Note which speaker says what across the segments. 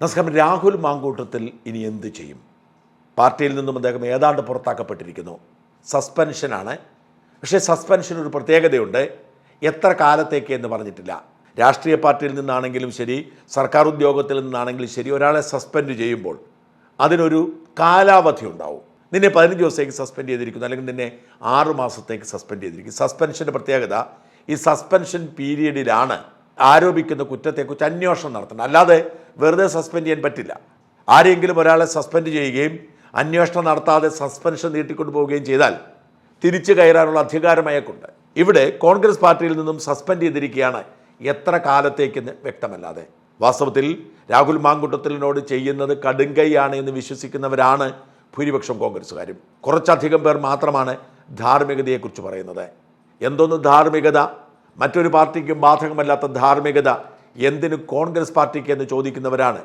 Speaker 1: നമസ്കാരം രാഹുൽ മാങ്കൂട്ടത്തിൽ ഇനി എന്ത് ചെയ്യും? പാർട്ടിയിൽ നിന്നും അദ്ദേഹം ഏതാണ്ട് പുറത്താക്കപ്പെട്ടിരിക്കുന്നു. സസ്പെൻഷനാണ്. പക്ഷേ സസ്പെൻഷൻ ഒരു പ്രത്യേകതയുണ്ട്. എത്ര കാലത്തേക്ക് എന്ന് പറഞ്ഞിട്ടില്ല. രാഷ്ട്രീയ പാർട്ടിയിൽ നിന്നാണെങ്കിലും ശരി സർക്കാർ ഉദ്യോഗത്തിൽ നിന്നാണെങ്കിലും ശരി ഒരാളെ സസ്പെൻഡ് ചെയ്യുമ്പോൾ അതിനൊരു കാലാവധി ഉണ്ടാവും. നിന്നെ പതിനഞ്ച് ദിവസത്തേക്ക് സസ്പെൻഡ് ചെയ്തിരിക്കുന്നു അല്ലെങ്കിൽ നിന്നെ ആറ് മാസത്തേക്ക് സസ്പെൻഡ് ചെയ്തിരിക്കും സസ്പെൻഷന്റെ പ്രത്യേകത ഈ സസ്പെൻഷൻ പീരീഡിലാണ് ആരോപിക്കുന്ന കുറ്റത്തെക്കുറിച്ച് അന്വേഷണം നടത്തണം. അല്ലാതെ വെറുതെ സസ്പെൻഡ് ചെയ്യാൻ പറ്റില്ല. ആരെങ്കിലും ഒരാളെ സസ്പെൻഡ് ചെയ്യുകയും അന്വേഷണം നടത്താതെ സസ്പെൻഷൻ നീട്ടിക്കൊണ്ടു പോവുകയും ചെയ്താൽ തിരിച്ചു കയറാനുള്ള അധികാരം അയാൾക്കുണ്ട് ഇവിടെ കോൺഗ്രസ് പാർട്ടിയിൽ നിന്നും സസ്പെൻഡ് ചെയ്തിരിക്കുകയാണ് എത്ര കാലത്തേക്കെന്ന് വ്യക്തമല്ലാതെ. വാസ്തവത്തിൽ രാഹുൽ മാങ്കുട്ടത്തിലിനോട് ചെയ്യുന്നത് കടുങ്കൈയാണ് എന്ന് വിശ്വസിക്കുന്നവരാണ് ഭൂരിപക്ഷം കോൺഗ്രസ്സുകാരും. കുറച്ചധികം പേർ മാത്രമാണ് ധാർമ്മികതയെക്കുറിച്ച് പറയുന്നത്. എന്തൊന്ന് ധാർമ്മികത? മറ്റൊരു പാർട്ടിക്കും ബാധകമല്ലാത്ത ധാർമ്മികത എന്തിന് കോൺഗ്രസ് പാർട്ടിക്ക് എന്ന് ചോദിക്കുന്നവരാണ്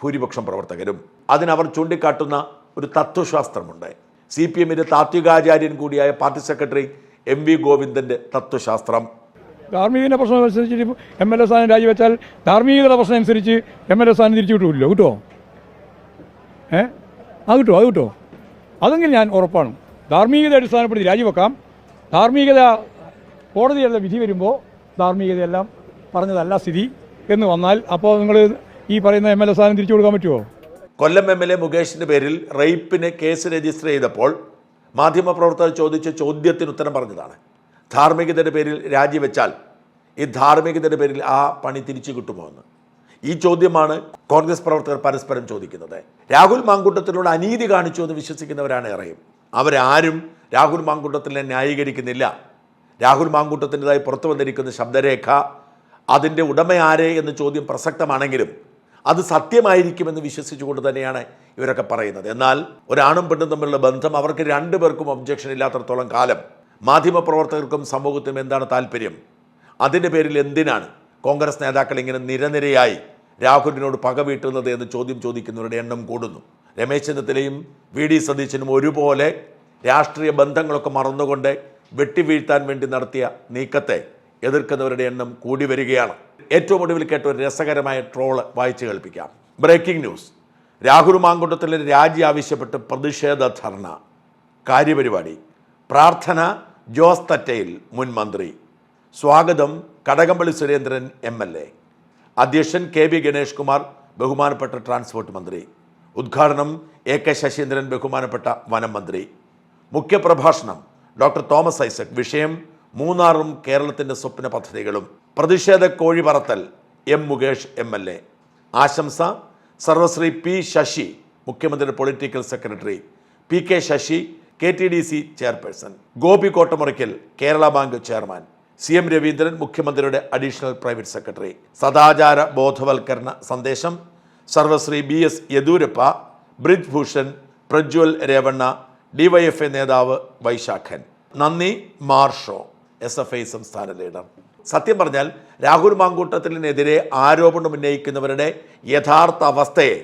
Speaker 1: ഭൂരിപക്ഷം പ്രവർത്തകരും. അതിനവർ ചൂണ്ടിക്കാട്ടുന്ന ഒരു തത്വശാസ്ത്രമുണ്ട്. സി പി എമ്മിന്റെ താത്വികാചാര്യൻ കൂടിയായ പാർട്ടി സെക്രട്ടറി എം വി ഗോവിന്ദന്റെ തത്വശാസ്ത്രം.
Speaker 2: ധാർമ്മികത പ്രശ്നം അനുസരിച്ച് എം എൽ എ സ്ഥാനം രാജിവെച്ചാൽ ധാർമ്മികത പ്രശ്നം അനുസരിച്ച് എം എൽ എ സ്ഥാനം തിരിച്ചു കിട്ടുമല്ലോ കിട്ടുമോ ഏ? അത് കിട്ടുമോ അത് കിട്ടുമോ അതെങ്കിൽ ഞാൻ ഉറപ്പാണ്. ധാർമ്മികത അടിസ്ഥാനപ്പെടുത്തി രാജിവെക്കാം. ധാർമ്മികത കോടതിയുടെ വിധി വരുമ്പോൾ ധാർമ്മികതയെല്ലാം പറഞ്ഞതല്ല സ്ഥിതി എന്ന് വന്നാൽ അപ്പോൾ നിങ്ങൾ ഈ പറയുന്ന എം എൽ എ സ്ഥാനം തിരിച്ചു കൊടുക്കാൻ പറ്റുമോ?
Speaker 1: കൊല്ലം എം എൽ എ മുകേഷിന്റെ പേരിൽ റേപ്പിന് കേസ് രജിസ്റ്റർ ചെയ്തപ്പോൾ മാധ്യമപ്രവർത്തകർ ചോദിച്ച ചോദ്യത്തിന് ഉത്തരം പറഞ്ഞതാണ്. ധാർമ്മികതയുടെ പേരിൽ രാജിവെച്ചാൽ ഈ ധാർമ്മികതയുടെ പേരിൽ ആ പണി തിരിച്ചു കിട്ടുമോ എന്ന്. ഈ ചോദ്യമാണ് കോൺഗ്രസ് പ്രവർത്തകർ പരസ്പരം ചോദിക്കുന്നത്. രാഹുൽ മാങ്കുട്ടത്തിനോട് അനീതി കാണിച്ചു എന്ന് വിശ്വസിക്കുന്നവരാണ് ഏറെയും അവരാരും രാഹുൽ മാങ്കൂട്ടത്തിനെ ന്യായീകരിക്കുന്നില്ല. രാഹുൽ മാങ്കൂട്ടത്തിന്റെതായി പുറത്തു വന്നിരിക്കുന്ന ശബ്ദരേഖ അതിന്റെ ഉടമ ആരെ എന്ന ചോദ്യം പ്രസക്തമാണെങ്കിലും അത് സത്യമായിരിക്കുമെന്ന് വിശ്വസിച്ചുകൊണ്ട് തന്നെയാണ് ഇവരൊക്കെ പറയുന്നത്. എന്നാൽ ഒരാണും പെണ്ണും തമ്മിലുള്ള ബന്ധം അവർക്ക് രണ്ടു പേർക്കും ഒബ്ജക്ഷൻ ഇല്ലാത്തടത്തോളം കാലം മാധ്യമപ്രവർത്തകർക്കും സമൂഹത്തിനും എന്താണ് താല്പര്യം? അതിന്റെ പേരിൽ എന്തിനാണ് കോൺഗ്രസ് നേതാക്കൾ ഇങ്ങനെ നിരനിരയായി രാഹുലിനോട് പക വീട്ടുന്നത് എന്ന് ചോദ്യം ചോദിക്കുന്നവരുടെ എണ്ണം കൂടുന്നു. രമേശ് ചെന്നിത്തലയും വി ഡി സതീശനും ഒരുപോലെ രാഷ്ട്രീയ ബന്ധങ്ങളൊക്കെ മറന്നുകൊണ്ട് വെട്ടിവീഴ്ത്താൻ വേണ്ടി നടത്തിയ നീക്കത്തെ എതിർക്കുന്നവരുടെ എണ്ണം കൂടി വരികയാണ്. ഏറ്റവും ഒടുവിൽ കേട്ട ഒരു രസകരമായ ട്രോൾ വായിച്ചു കേൾപ്പിക്കാം. Breaking news. രാഹുൽ മാങ്കുട്ടത്തിലെ രാജി ആവശ്യപ്പെട്ട് പ്രതിഷേധ ധർണ. കാര്യപരിപാടി. പ്രാർത്ഥന ജോസ് തറ്റയിൽ മുൻ മന്ത്രി. സ്വാഗതം Kadakampally Surendran M L A. അധ്യക്ഷൻ കെ വി ഗണേഷ് കുമാർ ബഹുമാനപ്പെട്ട ട്രാൻസ്പോർട്ട് മന്ത്രി. ഉദ്ഘാടനം എ കെ ശശീന്ദ്രൻ ബഹുമാനപ്പെട്ട വനം മന്ത്രി. മുഖ്യപ്രഭാഷണം. ഡോക്ടർ തോമസ് ഐസക് വിഷയം മൂന്നാറും കേരളത്തിന്റെ സ്വപ്ന പദ്ധതികളും. പ്രതിഷേധ കോഴി പറത്തൽ M Mukesh M L A. ആശംസ സർവശ്രീ പി ശശി മുഖ്യമന്ത്രിയുടെ political secretary P K Sasi K T D C chairperson. Gopi Kottamurackal Kerala bank chairman. C M Raveendran മുഖ്യമന്ത്രിയുടെ അഡീഷണൽ പ്രൈവറ്റ് സെക്രട്ടറി. സദാചാര ബോധവൽക്കരണ സന്ദേശം സർവശ്രീ B S Yediyurappa Brij Bhushan Prajwal Revanna DYFI നേതാവ് വൈശാഖൻ. നന്ദി മാർഷോ എസ് എഫ് ഐ സംസ്ഥാന leader. സത്യം പറഞ്ഞാൽ രാഹുൽ മാങ്കൂട്ടത്തിനെതിരെ ആരോപണം ഉന്നയിക്കുന്നവരുടെ യഥാർത്ഥ അവസ്ഥയെ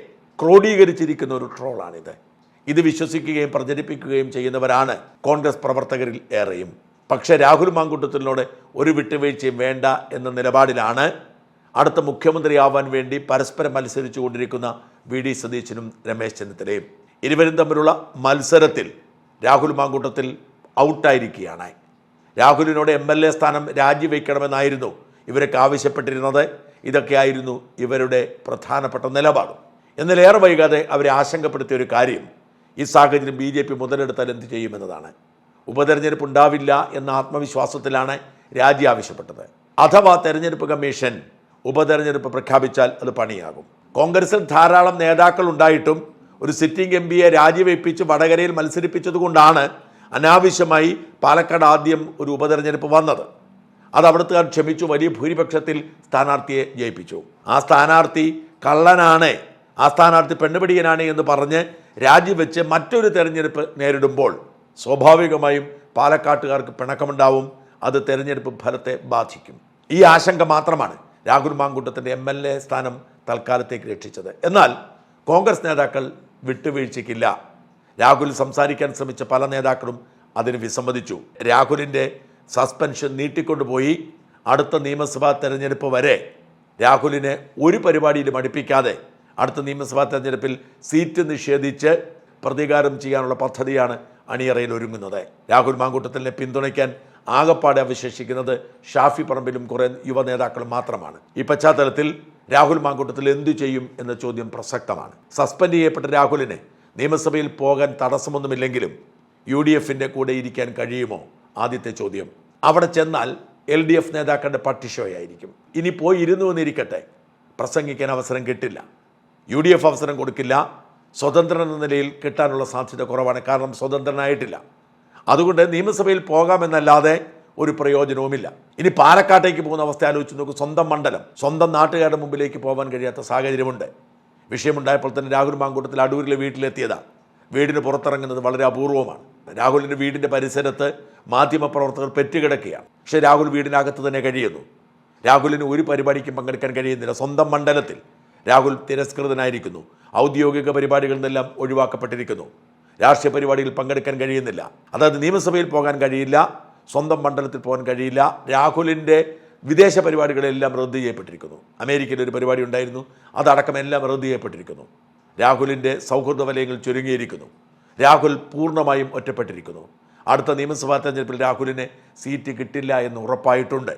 Speaker 1: ക്രോഡീകരിച്ചിരിക്കുന്ന ഒരു ട്രോളാണിത്. ഇത് വിശ്വസിക്കുകയും പ്രചരിപ്പിക്കുകയും ചെയ്യുന്നവരാണ് കോൺഗ്രസ് പ്രവർത്തകരിൽ ഏറെയും. പക്ഷേ രാഹുൽ മാങ്കൂട്ടത്തിനോട് ഒരു വിട്ടുവീഴ്ചയും വേണ്ട എന്ന നിലപാടിലാണ് അടുത്ത മുഖ്യമന്ത്രിയാവാൻ വേണ്ടി പരസ്പരം മത്സരിച്ചു കൊണ്ടിരിക്കുന്ന വി ഡി സതീശനും രമേശ് ചെന്നിത്തലയും. ഇരുവരും തമ്മിലുള്ള മത്സരത്തിൽ രാഹുൽ മാങ്കൂട്ടത്തിൽ ഔട്ടായിരിക്കുകയാണ്. രാഹുലിനോട് എം എൽ എ സ്ഥാനം രാജിവെക്കണമെന്നായിരുന്നു ഇവരൊക്കെ ആവശ്യപ്പെട്ടിരുന്നത്. ഇതൊക്കെയായിരുന്നു ഇവരുടെ പ്രധാനപ്പെട്ട നിലപാട്. എന്നാൽ ഏറെ വൈകാതെ അവരെ ആശങ്കപ്പെടുത്തിയ ഒരു കാര്യം ഈ സാഹചര്യം ബി ജെ പി മുതലെടുത്താൽ എന്ത് ചെയ്യുമെന്നതാണ്. ഉപതെരഞ്ഞെടുപ്പ് ഉണ്ടാവില്ല എന്ന ആത്മവിശ്വാസത്തിലാണ് രാജി ആവശ്യപ്പെട്ടത്. അഥവാ തെരഞ്ഞെടുപ്പ് കമ്മീഷൻ ഉപതെരഞ്ഞെടുപ്പ് പ്രഖ്യാപിച്ചാൽ അത് പണിയാകും. കോൺഗ്രസിൽ ധാരാളം നേതാക്കൾ ഉണ്ടായിട്ടും ഒരു സിറ്റിംഗ് എം പിയെ രാജിവെപ്പിച്ച് വടകരയിൽ മത്സരിപ്പിച്ചതുകൊണ്ടാണ് അനാവശ്യമായി പാലക്കാട് ആദ്യം ഒരു ഉപതെരഞ്ഞെടുപ്പ് വന്നത്. അത് അവിടുത്തുകാർ ക്ഷമിച്ചു വലിയ ഭൂരിപക്ഷത്തിൽ സ്ഥാനാർത്ഥിയെ ജയിപ്പിച്ചു. ആ സ്ഥാനാർത്ഥി കള്ളനാണ്. ആ സ്ഥാനാർത്ഥി പെണ്ണുപിടിയനാണ് എന്ന് പറഞ്ഞ് രാജിവെച്ച് മറ്റൊരു തെരഞ്ഞെടുപ്പ് നേരിടുമ്പോൾ സ്വാഭാവികമായും പാലക്കാട്ടുകാർക്ക് പിണക്കമുണ്ടാവും. അത് തെരഞ്ഞെടുപ്പ് ഫലത്തെ ബാധിക്കും. ഈ ആശങ്ക മാത്രമാണ് രാഹുൽ മാങ്കൂട്ടത്തിന്റെ എം എൽ എ സ്ഥാനം തൽക്കാലത്തേക്ക് രക്ഷിച്ചത്. എന്നാൽ കോൺഗ്രസ് നേതാക്കൾ വിട്ടുവീഴ്ചയ്ക്കില്ല. രാഹുൽ സംസാരിക്കാൻ ശ്രമിച്ച പല നേതാക്കളും അതിന് വിസമ്മതിച്ചു. രാഹുലിന്റെ സസ്പെൻഷൻ നീട്ടിക്കൊണ്ടുപോയി. അടുത്ത നിയമസഭാ തെരഞ്ഞെടുപ്പ് വരെ രാഹുലിനെ ഒരു പരിപാടിയിലും അടുപ്പിക്കാതെ അടുത്ത നിയമസഭാ തെരഞ്ഞെടുപ്പിൽ സീറ്റ് നിഷേധിച്ച് പ്രതികാരം ചെയ്യാനുള്ള പദ്ധതിയാണ് അണിയറയിൽ ഒരുങ്ങുന്നത്. രാഹുൽ മാങ്കൂട്ടത്തിനെ പിന്തുണയ്ക്കാൻ ആകപ്പാടെ അവശേഷിക്കുന്നത് ഷാഫി പറമ്പിലും കുറേ യുവ നേതാക്കളും മാത്രമാണ്. ഈ പശ്ചാത്തലത്തിൽ രാഹുൽ മാങ്കൂട്ടത്തിൽ എന്തു ചെയ്യും എന്ന ചോദ്യം പ്രസക്തമാണ്. സസ്പെൻഡ് ചെയ്യപ്പെട്ട രാഹുലിന് നിയമസഭയിൽ പോകാൻ തടസ്സമൊന്നുമില്ലെങ്കിലും യു ഡി എഫിന്റെ കൂടെ ഇരിക്കാൻ കഴിയുമോ? ആദ്യത്തെ ചോദ്യം. അവിടെ ചെന്നാൽ എൽ ഡി എഫ് നേതാക്കളുടെ പട്ടിഷോയായിരിക്കും ഇനി പോയി ഇരുന്നു എന്നിരിക്കട്ടെ. പ്രസംഗിക്കാൻ അവസരം കിട്ടില്ല. യു ഡി എഫ് അവസരം കൊടുക്കില്ല. സ്വതന്ത്രൻ എന്ന നിലയിൽ കിട്ടാനുള്ള സാധ്യത കുറവാണ്. കാരണം സ്വതന്ത്രനായിട്ടില്ല. അതുകൊണ്ട് നിയമസഭയിൽ പോകാമെന്നല്ലാതെ ഒരു പ്രയോജനവുമില്ല. ഇനി പാലക്കാട്ടേക്ക് പോകുന്ന അവസ്ഥ ആലോചിച്ച് നോക്കും. സ്വന്തം മണ്ഡലം സ്വന്തം നാട്ടുകാരുടെ മുമ്പിലേക്ക് പോകാൻ കഴിയാത്ത സാഹചര്യമുണ്ട്. വിഷയമുണ്ടായപ്പോൾ തന്നെ രാഹുൽ മാങ്കൂട്ടത്തിൽ അടൂരിലെ വീട്ടിലെത്തിയതാണ് വീടിന് പുറത്തിറങ്ങുന്നത് വളരെ അപൂർവമാണ്. രാഹുലിന്റെ വീടിന്റെ പരിസരത്ത് മാധ്യമപ്രവർത്തകർ പെറ്റുകിടക്കുകയാണ്. പക്ഷേ രാഹുൽ വീടിനകത്ത് തന്നെ കഴിയുന്നു. രാഹുലിന് ഒരു പരിപാടിക്കും പങ്കെടുക്കാൻ കഴിയുന്നില്ല. സ്വന്തം മണ്ഡലത്തിൽ രാഹുൽ തിരസ്കൃതനായിരിക്കുന്നു. ഔദ്യോഗിക പരിപാടികളിൽ നിന്നെല്ലാം ഒഴിവാക്കപ്പെട്ടിരിക്കുന്നു. രാഷ്ട്രീയ പരിപാടിയിൽ പങ്കെടുക്കാൻ കഴിയുന്നില്ല. അതായത് നിയമസഭയിൽ പോകാൻ കഴിയില്ല. സ്വന്തം മണ്ഡലത്തിൽ പോകാൻ കഴിയില്ല. രാഹുലിന്റെ വിദേശ പരിപാടികളെല്ലാം റദ്ദ് ചെയ്യപ്പെട്ടിരിക്കുന്നു. അമേരിക്കയിൽ ഒരു പരിപാടി ഉണ്ടായിരുന്നു. അതടക്കം എല്ലാം റദ്ദ് ചെയ്യപ്പെട്ടിരിക്കുന്നു. രാഹുലിന്റെ സൗഹൃദ വലയങ്ങൾ ചുരുങ്ങിയിരിക്കുന്നു. രാഹുൽ പൂർണമായും ഒറ്റപ്പെട്ടിരിക്കുന്നു. അടുത്ത നിയമസഭാ തെരഞ്ഞെടുപ്പിൽ രാഹുലിന് സീറ്റ് കിട്ടില്ല എന്ന് ഉറപ്പായിട്ടുണ്ട്.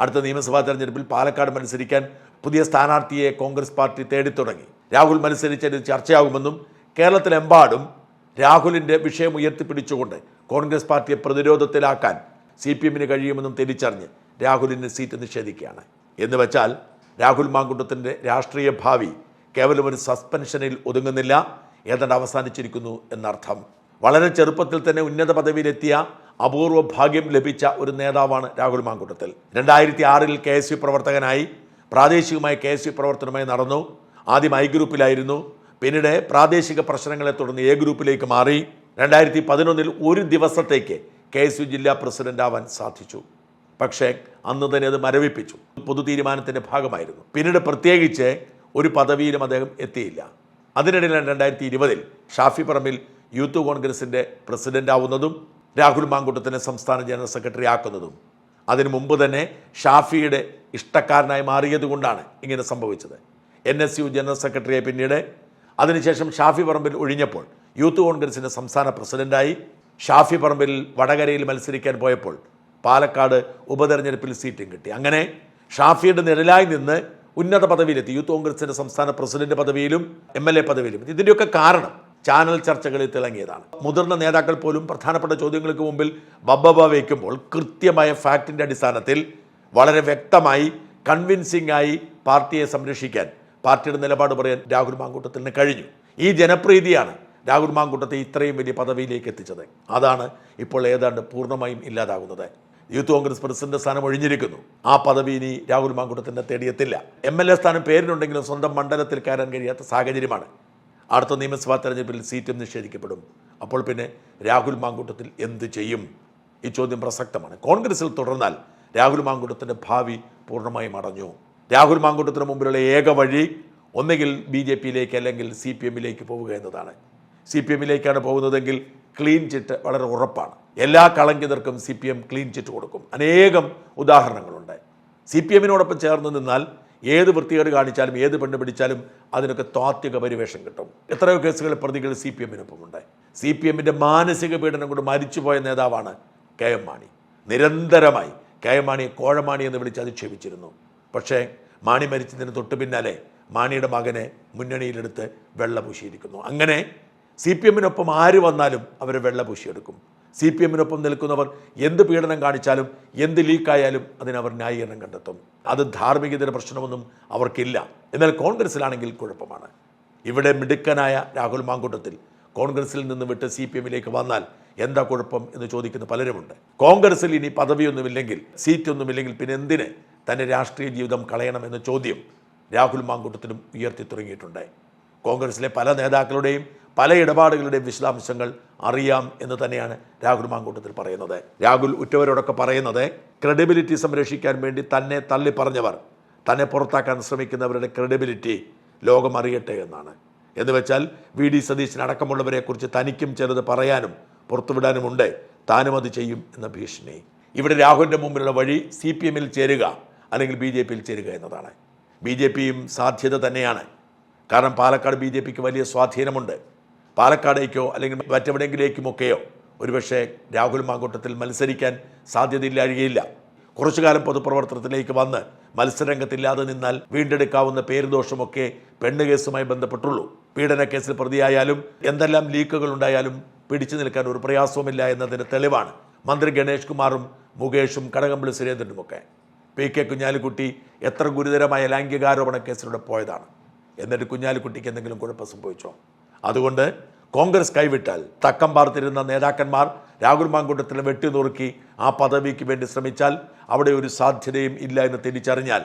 Speaker 1: അടുത്ത നിയമസഭാ തെരഞ്ഞെടുപ്പിൽ പാലക്കാട് മത്സരിക്കാൻ പുതിയ സ്ഥാനാർത്ഥിയെ കോൺഗ്രസ് പാർട്ടി തേടിത്തുടങ്ങി. രാഹുൽ മത്സരിച്ചത് ചർച്ചയാകുമെന്നും കേരളത്തിലെമ്പാടും രാഹുലിന്റെ വിഷയം ഉയർത്തിപ്പിടിച്ചുകൊണ്ട് കോൺഗ്രസ് പാർട്ടിയെ പ്രതിരോധത്തിലാക്കാൻ സി പി എമ്മിന് കഴിയുമെന്നും തിരിച്ചറിഞ്ഞ് രാഹുലിന് സീറ്റ് നിഷേധിക്കുകയാണ്. എന്ന് വെച്ചാൽ രാഹുൽ മാങ്കുട്ടത്തിന്റെ രാഷ്ട്രീയ ഭാവി കേവലം ഒരു സസ്പെൻഷനിൽ ഒതുങ്ങുന്നില്ല ഏതാണ്ട് അവസാനിച്ചിരിക്കുന്നു എന്നർത്ഥം. വളരെ ചെറുപ്പത്തിൽ തന്നെ ഉന്നത പദവിയിലെത്തിയ അപൂർവ ഭാഗ്യം ലഭിച്ച ഒരു നേതാവാണ് രാഹുൽ മാങ്കുട്ടത്തിൽ. രണ്ടായിരത്തി ആറിൽ കെ എസ് യു പ്രവർത്തകനായി പ്രാദേശികമായി കെ എസ് യു പ്രവർത്തനമായി നടന്നു. ആദ്യം ഐ ഗ്രൂപ്പിലായിരുന്നു. പിന്നീട് പ്രാദേശിക പ്രശ്നങ്ങളെ തുടർന്ന് എ ഗ്രൂപ്പിലേക്ക് മാറി. രണ്ടായിരത്തി പതിനൊന്നിൽ ഒരു ദിവസത്തേക്ക് കെ എസ് യു ജില്ലാ പ്രസിഡന്റ് ആവാൻ സാധിച്ചു. പക്ഷേ അന്ന് തന്നെ അത് മരവിപ്പിച്ചു. പൊതു തീരുമാനത്തിന്റെ ഭാഗമായിരുന്നു. പിന്നീട് പ്രത്യേകിച്ച് ഒരു പദവിയിലും അദ്ദേഹം എത്തിയില്ല. അതിനിടയിലാണ് രണ്ടായിരത്തി ഇരുപതിൽ ഷാഫി പറമ്പിൽ യൂത്ത് കോൺഗ്രസിന്റെ പ്രസിഡന്റ് ആവുന്നതും രാഹുൽ മാങ്കുട്ടത്തിനെ സംസ്ഥാന ജനറൽ സെക്രട്ടറി ആക്കുന്നതും. അതിനു മുമ്പ് തന്നെ ഷാഫിയുടെ ഇഷ്ടക്കാരനായി മാറിയതുകൊണ്ടാണ് ഇങ്ങനെ സംഭവിച്ചത്. എൻ എസ് യു ജനറൽ സെക്രട്ടറിയെ പിന്നീട് അതിനുശേഷം ഷാഫി പറമ്പിൽ ഒഴിഞ്ഞപ്പോൾ യൂത്ത് കോൺഗ്രസിന്റെ സംസ്ഥാന പ്രസിഡന്റായി ഷാഫി പറമ്പിൽ വടകരയിൽ മത്സരിക്കാൻ പോയപ്പോൾ പാലക്കാട് ഉപതെരഞ്ഞെടുപ്പിൽ സീറ്റും കിട്ടി. അങ്ങനെ ഷാഫിയുടെ നിഴലായി നിന്ന് ഉന്നത പദവിയിലെത്തി. യൂത്ത് കോൺഗ്രസിന്റെ സംസ്ഥാന പ്രസിഡന്റ് പദവിയിലും എം എൽ എ പദവിയിലും. ഇതിന്റെയൊക്കെ കാരണം ചാനൽ ചർച്ചകളിൽ തിളങ്ങിയതാണ്. മുതിർന്ന നേതാക്കൾ പോലും പ്രധാനപ്പെട്ട ചോദ്യങ്ങൾക്ക് മുമ്പിൽ ബബ്ബബ വയ്ക്കുമ്പോൾ കൃത്യമായ ഫാക്റ്റിന്റെ അടിസ്ഥാനത്തിൽ വളരെ വ്യക്തമായി കൺവിൻസിംഗ് ആയി പാർട്ടിയെ സംരക്ഷിക്കാൻ പാർട്ടിയുടെ നിലപാട് പറയാൻ രാഹുൽ മാങ്കൂട്ടത്തിന് കഴിഞ്ഞു. ഈ ജനപ്രീതിയാണ് രാഹുൽ മാങ്കൂട്ടത്തെ ഇത്രയും വലിയ പദവിയിലേക്ക് എത്തിച്ചത്. അതാണ് ഇപ്പോൾ ഏതാണ്ട് പൂർണമായും ഇല്ലാതാകുന്നത്. യൂത്ത് കോൺഗ്രസ് പ്രസിഡന്റ് സ്ഥാനം ഒഴിഞ്ഞിരിക്കുന്നു. ആ പദവി ഇനി രാഹുൽ മാങ്കുട്ടത്തിന്റെ തേടിയെത്തില്ല. എം എൽ എ സ്ഥാനം പേരിനുണ്ടെങ്കിലും സ്വന്തം മണ്ഡലത്തിൽ കയറാൻ കഴിയാത്ത സാഹചര്യമാണ്. അടുത്ത നിയമസഭാ തെരഞ്ഞെടുപ്പിൽ സീറ്റും നിഷേധിക്കപ്പെടും. അപ്പോൾ പിന്നെ രാഹുൽ മാങ്കൂട്ടത്തിൽ എന്ത് ചെയ്യും? ഈ ചോദ്യം പ്രസക്തമാണ്. കോൺഗ്രസിൽ തുടർന്നാൽ രാഹുൽ മാങ്കൂട്ടത്തിന്റെ ഭാവി പൂർണമായും അടഞ്ഞു. രാഹുൽ മാങ്കൂട്ടത്തിന് മുമ്പിലുള്ള ഏക വഴി ഒന്നുകിൽ ബി ജെ പിയിലേക്ക് അല്ലെങ്കിൽ സി പി എമ്മിലേക്ക് പോവുക എന്നതാണ്. സി പി എമ്മിലേക്കാണ് പോകുന്നതെങ്കിൽ ക്ലീൻ ചിറ്റ് വളരെ ഉറപ്പാണ്. എല്ലാ കളങ്കിതർക്കും C P M clean chit കൊടുക്കും. അനേകം ഉദാഹരണങ്ങളുണ്ട്. സി പി എമ്മിനോടൊപ്പം ചേർന്ന് നിന്നാൽ ഏത് വൃത്തികേട് കാണിച്ചാലും ഏത് പെണ്ണ് പിടിച്ചാലും അതിനൊക്കെ താത്വിക പരിവേഷം കിട്ടും. എത്രയോ കേസുകളിൽ പ്രതികൾ സി പി എമ്മിനൊപ്പമുണ്ട് സി പി എമ്മിന്റെ മാനസിക പീഡനം കൊണ്ട് മരിച്ചുപോയ നേതാവാണ് കെ എം മാണി. നിരന്തരമായി കെ എം മാണിയെ കോഴമാണി എന്ന് വിളിച്ച് അധിക്ഷേപിച്ചിരുന്നു. പക്ഷേ മാണി മരിച്ചതിന് തൊട്ടു പിന്നാലെ മാണിയുടെ മകനെ മുന്നണിയിലെടുത്ത് വെള്ളപൂശിയിരിക്കുന്നു. അങ്ങനെ സി പി എമ്മിനൊപ്പം ആര് വന്നാലും അവരെ വെള്ളപൂശിയെടുക്കും സി പി എമ്മിനൊപ്പം നിൽക്കുന്നവർ എന്ത് പീഡനം കാണിച്ചാലും എന്ത് ലീക്കായാലും അതിനവർ ന്യായീകരണം കണ്ടെത്തും. അത് ധാർമ്മികതയുടെ പ്രശ്നമൊന്നും അവർക്കില്ല. എന്നാൽ കോൺഗ്രസ്സിലാണെങ്കിൽ കുഴപ്പമാണ്. ഇവിടെ മിടുക്കനായ രാഹുൽ മാങ്കൂട്ടത്തിൽ കോൺഗ്രസിൽ നിന്ന് വിട്ട് സി പി എമ്മിലേക്ക് വന്നാൽ എന്താ കുഴപ്പം എന്ന് ചോദിക്കുന്ന പലരുമുണ്ട്. കോൺഗ്രസിൽ ഇനി പദവിയൊന്നുമില്ലെങ്കിൽ സീറ്റൊന്നുമില്ലെങ്കിൽ പിന്നെ എന്തിന് തന്റെ രാഷ്ട്രീയ ജീവിതം കളയണം എന്ന ചോദ്യം രാഹുൽ മാങ്കൂട്ടത്തിനും ഉയർത്തി തുടങ്ങിയിട്ടുണ്ട്. കോൺഗ്രസിലെ പല നേതാക്കളുടെയും പല ഇടപാടുകളുടെയും വിശദാംശങ്ങൾ അറിയാം എന്ന് തന്നെയാണ് രാഹുൽ മാങ്കൂട്ടത്തിൽ പറയുന്നത്. രാഹുൽ ഉറ്റവരോടൊക്കെ പറയുന്നത് ക്രെഡിബിലിറ്റി സംരക്ഷിക്കാൻ വേണ്ടി തന്നെ തള്ളി പറഞ്ഞവർ തന്നെ പുറത്താക്കാൻ ശ്രമിക്കുന്നവരുടെ ക്രെഡിബിലിറ്റി ലോകം അറിയട്ടെ എന്നാണ്. എന്ന് വെച്ചാൽ വി. ഡി. സതീശൻ അടക്കമുള്ളവരെക്കുറിച്ച് തനിക്കും ചിലത് പറയാനും പുറത്തുവിടാനുമുണ്ട്. താനും അത് ചെയ്യും എന്ന ഭീഷണി. ഇവിടെ രാഹുലിന്റെ മുമ്പിലുള്ള വഴി സി പി എമ്മിൽ ചേരുക അല്ലെങ്കിൽ ബി ജെ പിയിൽ ചേരുക എന്നതാണ്. ബി ജെ പിയും സാധ്യത തന്നെയാണ്. കാരണം പാലക്കാട് ബി ജെ പിക്ക് വലിയ സ്വാധീനമുണ്ട്. പാലക്കാടേക്കോ അല്ലെങ്കിൽ മറ്റെവിടെയെങ്കിലേക്കുമൊക്കെയോ ഒരുപക്ഷെ രാഹുൽ മാങ്കൂട്ടത്തിൽ മത്സരിക്കാൻ സാധ്യതയില്ലാഴുകയില്ല കുറച്ചു കാലം പൊതുപ്രവർത്തനത്തിലേക്ക് വന്ന് മത്സരരംഗത്തില്ലാതെ നിന്നാൽ വീണ്ടെടുക്കാവുന്ന പേരുദോഷമൊക്കെ പെണ്ണ് കേസുമായി ബന്ധപ്പെട്ടുള്ളൂ. പീഡന കേസിൽ പ്രതിയായാലും എന്തെല്ലാം ലീക്കുകൾ ഉണ്ടായാലും പിടിച്ചു നിൽക്കാൻ ഒരു പ്രയാസവുമില്ല എന്നതിന് തെളിവാണ് മന്ത്രി ഗണേഷ് കുമാറും മുകേഷും കടകംപള്ളി സുരേന്ദ്രനുമൊക്കെ. പി കെ കുഞ്ഞാലിക്കുട്ടി എത്ര ഗുരുതരമായ ലൈംഗികാരോപണ കേസിലൂടെ പോയതാണ്. എന്നിട്ട് കുഞ്ഞാലിക്കുട്ടിക്ക് എന്തെങ്കിലും കുഴപ്പം സംഭവിച്ചോ? അതുകൊണ്ട് കോൺഗ്രസ് കൈവിട്ടാൽ തക്കം പാർത്തിരുന്ന നേതാക്കന്മാർ രാഹുൽ മാങ്കൂട്ടത്തിനെ വെട്ടിനുറുക്കി ആ പദവിക്ക് വേണ്ടി ശ്രമിച്ചാൽ അവിടെ ഒരു സാധ്യതയും ഇല്ല എന്ന് തിരിച്ചറിഞ്ഞാൽ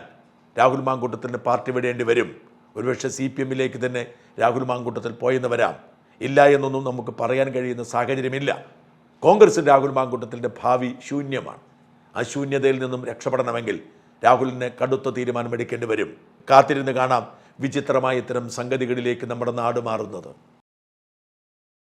Speaker 1: രാഹുൽ മാങ്കൂട്ടത്തിന് പാർട്ടി വിടേണ്ടി വരും. ഒരുപക്ഷെ സി പി എമ്മിലേക്ക് തന്നെ രാഹുൽ മാങ്കൂട്ടത്തിൽ പോയെന്ന് വരാം. ഇല്ല എന്നൊന്നും നമുക്ക് പറയാൻ കഴിയുന്ന സാഹചര്യമില്ല. കോൺഗ്രസ് രാഹുൽ മാങ്കൂട്ടത്തിന്റെ ഭാവി ശൂന്യമാണ്. ആ ശൂന്യതയിൽ നിന്നും രക്ഷപ്പെടണമെങ്കിൽ രാഹുലിന് കടുത്ത തീരുമാനമെടുക്കേണ്ടി വരും. കാത്തിരുന്ന് കാണാം വിചിത്രമായ ഇത്തരം സംഗതികളിലേക്ക് നമ്മുടെ നാട് മാറുന്നത്.